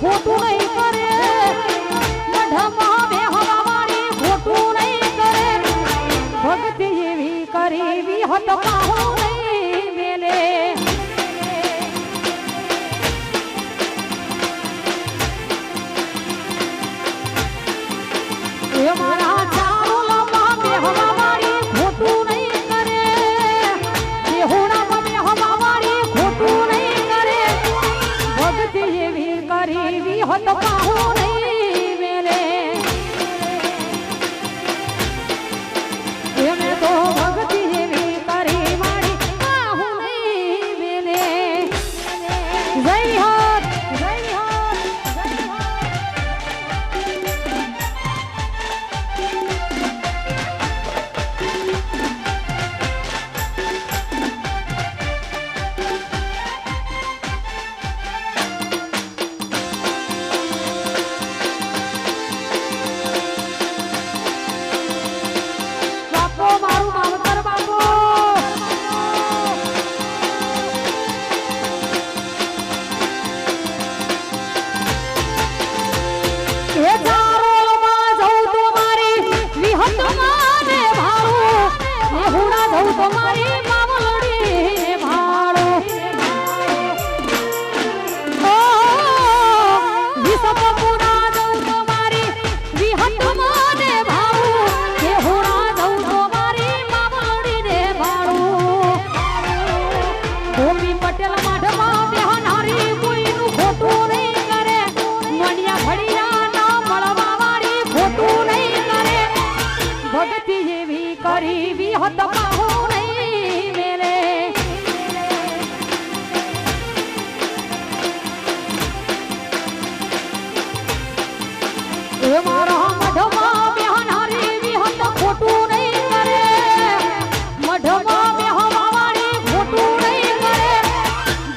ખોટું નહીં કરે. મઢમાં બેહવાવાળી ખોટું નહીં કરે ભક્તિ એવી કરી વિહત પાહો. Okay.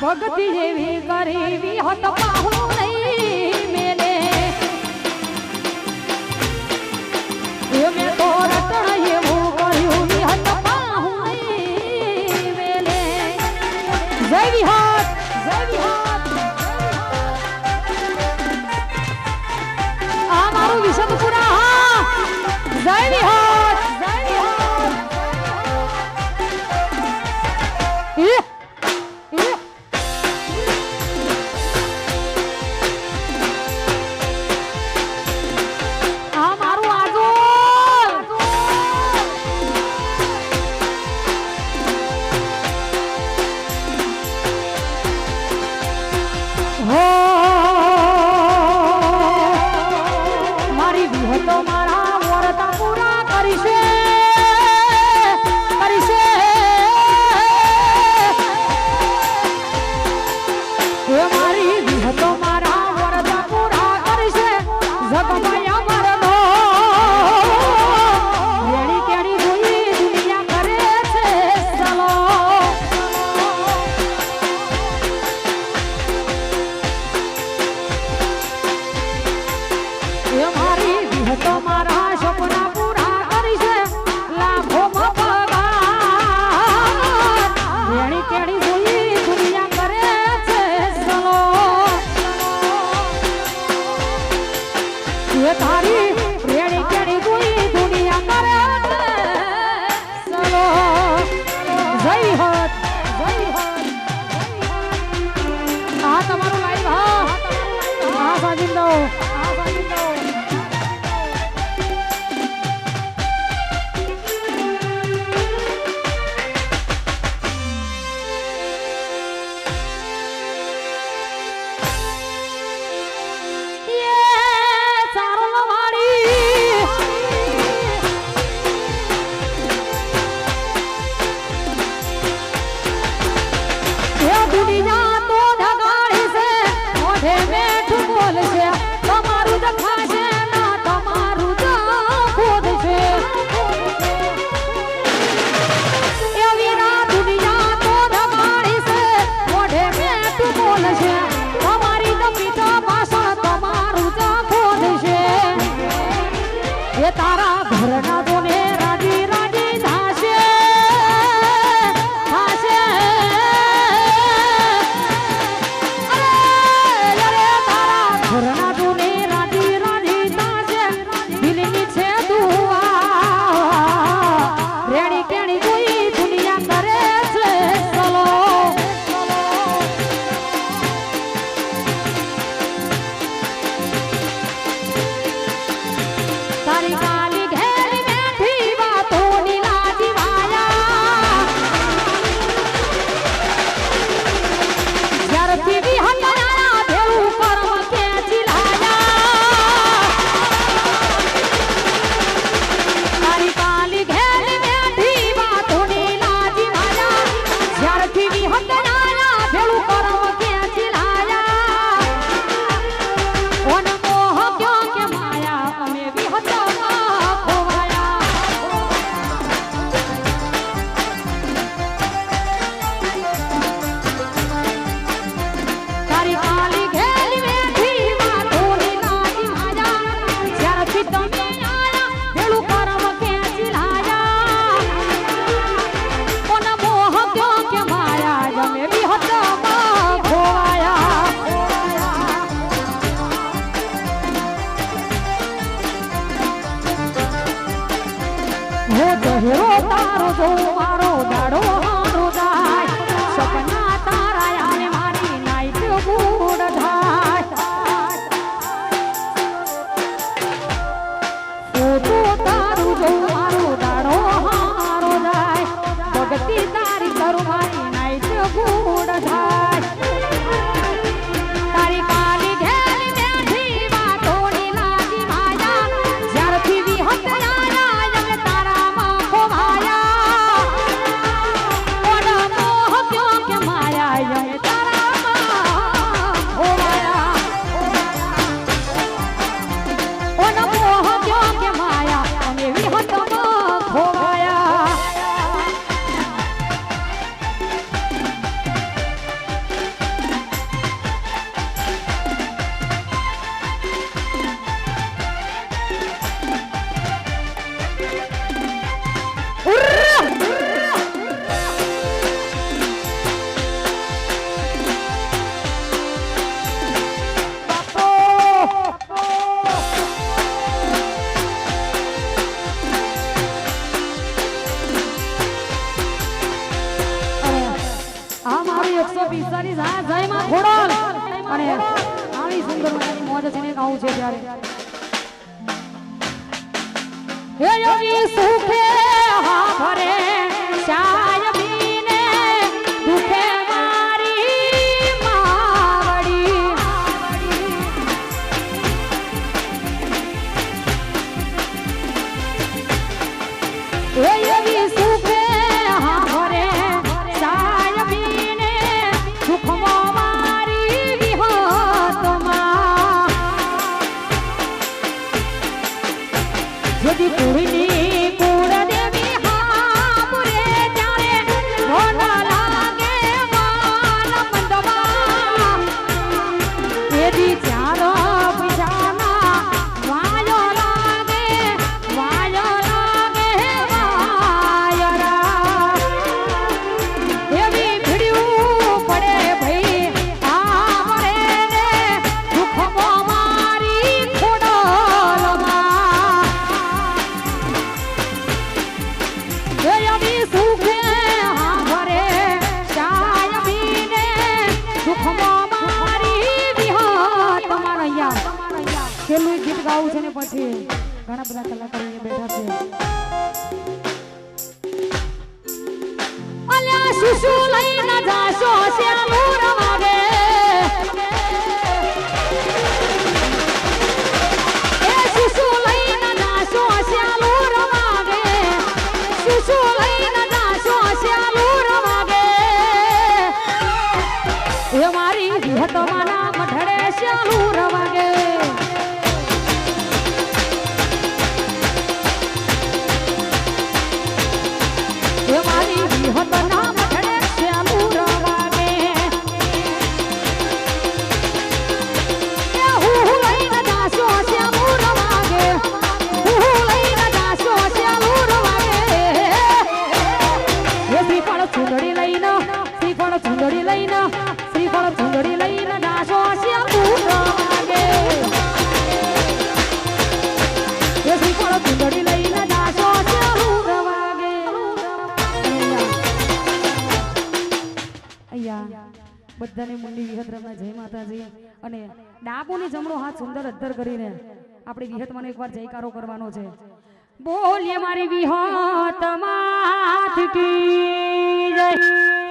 ભક્તિ જેવી ગરીબી હત પાહુ Baby Hall. તારી 我 હે સુખે હા ભરે. ઘણા બધા કલાકારો અહીંયા બેઠા છે અલ્યા શું શું લઈને જાશો છે કનૈયા બધાને મુંડી વિહતરામના જય માતાજી. અને ડાબોની જમણો હાથ સુંદર અદ્ધર કરીને આપણે વિહતમાંનો એકવાર જયકારો કરવાનો છે. બોલીએ મારી વિહત માથ જય.